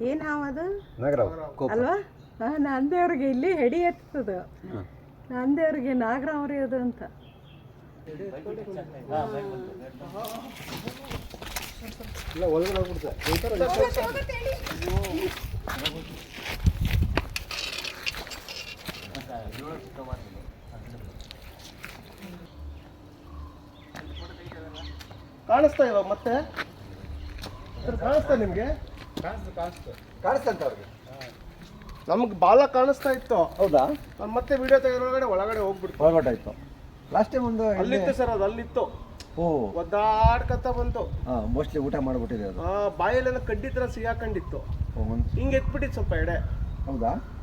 ಏನು ಹಾವು ಅದು? ಅಲ್ವಾ? ಹಾಂ ನಂದೇವ್ರಿಗೆ ಇಲ್ಲಿ ಹೆಡಿ ಎತ್ತದ. ನಂದೇವ್ರಿಗೆ ನಾಗರಾವ್ರಿ ಅದು ಅಂತ. ಕಾಣಿಸ್ತಾ ಇವಾಗ ಮತ್ತೆ? ಕಾಣಿಸ್ತಾ ನಿಮಗೆ? ಕಾಣಿಸ್ತಂತ ಅವ್ರಿಗೆ? ನಮ್ಗೆ ಬಾಲ ಕಾಣಿಸ್ತಾ ಇತ್ತು. ಹೌದಾ? ನಾನು ಮತ್ತೆ ವಿಡಿಯೋ ತೆಗೆದ್ರೊಳಗಡೆ ಒಳಗಡೆ ಹೋಗ್ಬಿಡ್ತು. ಆಯ್ತು ಲಾಸ್ಟ್ ಟೈಮ್ ಒಂದು ಅಲ್ಲಿತ್ತು ಸರ್ ಅದು ಅಲ್ಲಿತ್ತು. ಓ. ಒದ್ದಾಡ್ಕತ್ತ ಬಂತು. ಹಾಂ ಮೋಸ್ಟ್ಲಿ ಊಟ ಮಾಡ್ಬಿಟ್ಟಿದೆ ಅದು. ಆ, ಬಾಯಲ್ಲೆಲ್ಲ ಕಡ್ಡಿ ಥರ ಸಿಗಾಕೊಂಡಿತ್ತು. ಒಂದ್- ಹಿಂಗೆ ಎತ್ಬಿಟ್ಟಿತ್ತು ಸ್ವಲ್ಪ ಎಡೆ. ಹೌದಾ?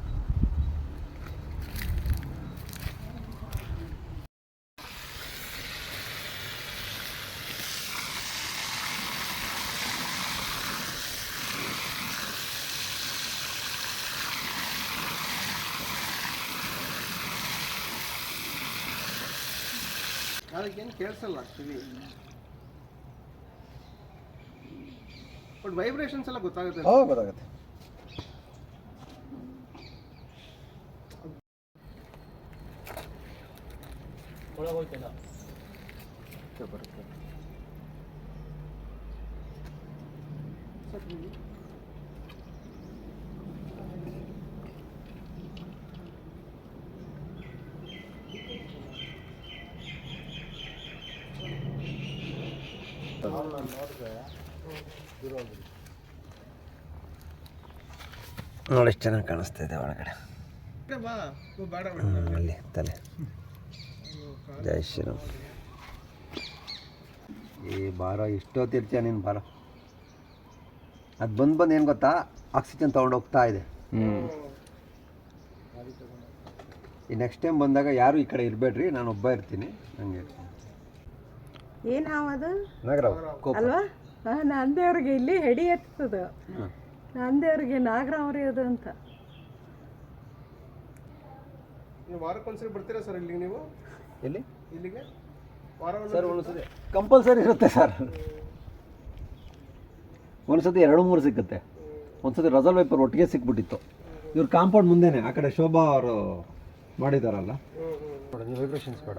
ಅದಕ್ಕೇನು ಕೇಳಿಸಲ್ಲ ಕಿವಿ ಬಟ್ ವೈಬ್ರೇಷನ್ಸ್ ಎಲ್ಲ ಗೊತ್ತಾಗುತ್ತೆ ಹೋ ಗೊತ್ತಾಗುತ್ತೆ ಬರುತ್ತೆ ನೋಡಿ ಎಷ್ಟು ಚೆನ್ನಾಗಿ ಕಾಣಿಸ್ತಾ ಇದೆ ಒಳಗಡೆ. ಬಾ ಓ, ಬೇಡ. ಬೇಡ. ಹ್ಮ್, ಅಲ್ಲಿ ತಲೆ. ಜೈ ಶ್ರೀರಾಮ್. ಈ ಬಾರ ಇಷ್ಟೊತ್ತಿರ್ತೀಯ ನೀನು ಬಾರ. ಅದು ಬಂದು ಬಂದು ಏನು ಗೊತ್ತಾ? ಆಕ್ಸಿಜನ್ ತೊಗೊಂಡು ಹೋಗ್ತಾ ಇದೆ. ಈ ನೆಕ್ಸ್ಟ್ ಟೈಮ್ ಬಂದಾಗ ಯಾರು ಈ ಕಡೆ ಇರಬೇಡ್ರಿ ನಾನು ಒಬ್ಬ ಇರ್ತೀನಿ ಹಂಗೆ ಏನು ಹಾವು ಅದು? ಅಲ್ವಾ? ಹಾಂ ನಂದೇವ್ರಿಗೆ ಇಲ್ಲಿ ಹೆಡಿ ಎತ್ತದ. ನಂದೇವ್ರಿಗೆ ನಾಗರಾವ್ರಿ ಅದು ಅಂತ. ನೀವು ವಾರಕ್ಕೊಂದ್ಸರಿ ಬರ್ತೀರಾ ಸರ್ ಇಲ್ಲಿಗೆ ನೀವು? ಎಲ್ಲಿ? ಇಲ್ಲಿಗೆ? ವಾರ ಸರ್ ಒಂದ್ಸತಿ ಕಂಪಲ್ಸರಿ ಇರುತ್ತೆ ಸರ್. ಒಂದ್ಸತಿ ಎರಡು ಮೂರು ಸಿಕ್ಕುತ್ತೆ. ಒಂದ್ಸತಿ ರಸಲ್ ವೈಪರ್ ಒಟ್ಟಿಗೆ ಸಿಕ್ಬಿಟ್ಟಿತ್ತು. ಇವ್ರ ಕಾಂಪೌಂಡ್ ಮುಂದೆನೆ ಆ ಕಡೆ ಶೋಭಾ ಅವರು ಮಾಡಿದಾರಲ್ಲ. ನೀವು ವೈಬ್ರೇಷನ್ಸ್ ಬೇಡ.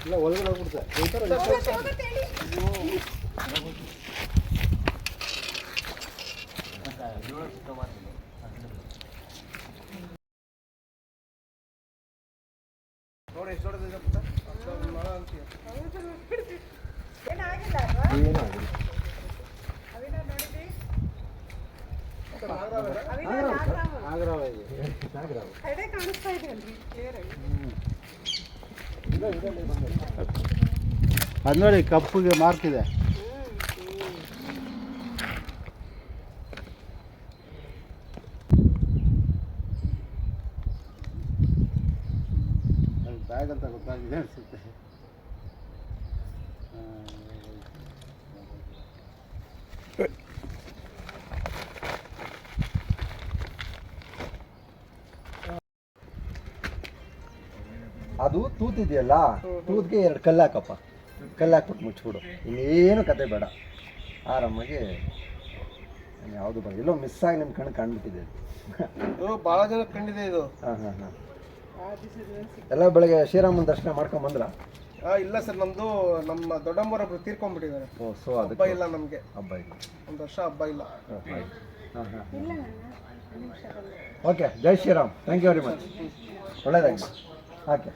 ಇಲ್ಲ ಒಳಗಡೆ ಹೋಗ್ಬಿಡ್ತಾರೆ ನೋಡಿ ಎಷ್ಟು ದೊಡ್ಡದಿದೆ ಮೊಳ ಅಂತೀಯ. ಏನೂ ಕಾಣಿಸ್ತಾ ಇದೆ ಅಲ್ರಿ ಕ್ಲಿಯರ್ ಅದು ನೋಡಿ ಕಪ್ಪುಗೆ ಮಾರ್ಕ್ ಇದೆ. ಬ್ಯಾಗ್ ಅಂತ ಗೊತ್ತಾಗಿದೆ ಅನಿಸುತ್ತೆ. ಅದು ತೂತಿದೆಯಲ್ಲ ತೂತ್ಗೆ ಎರಡು ಕಲ್ಲು ಹಾಕಪ್ಪ. ಕಲ್ಲು ಹಾಕ್ಬಿಟ್ಟು ಮುಚ್ಚಿಬಿಡು. ಇನ್ನೇನು ಕತೆ ಬೇಡ. ಆರಾಮಾಗಿ ಯಾವುದು ಬರ ಎಲ್ಲೋ ಮಿಸ್ ಆಗಿ ನಿಮ್ಮ ಕಣ್ಣು ಕಾಣ್ಬಿಟ್ಟಿದೆ ಭಾಳ ಜನ ಕಂಡಿದೆ ಇದು. ಹಾಂ ಹಾಂ ಹಾಂ. ಎಲ್ಲ ಬೆಳಗ್ಗೆ ಶ್ರೀರಾಮನ ದರ್ಶನ ಮಾಡ್ಕೊಂಡ್ ಬಂದ್ರ? ಇಲ್ಲ ಸರ್ ನಮ್ದು ನಮ್ಮ ದೊಡ್ಡಮ್ಮರೊಬ್ರು ತೀರ್ಕೊಂಡ್ಬಿಟ್ಟಿದ್ದಾರೆ. ಓ ಸೊ ಹಬ್ಬ ಅದಕ್ಕೆ ಇಲ್ಲ ನಮಗೆ. ಹಬ್ಬ ಇಲ್ಲ. ಒಂದು ವರ್ಷ ಹಬ್ಬ ಇಲ್ಲ. ಹಾಂ ಹಾಂ. Okay Jai Shri Ram. Thank you very much ಒಳ್ಳೇದಾಗಿ okay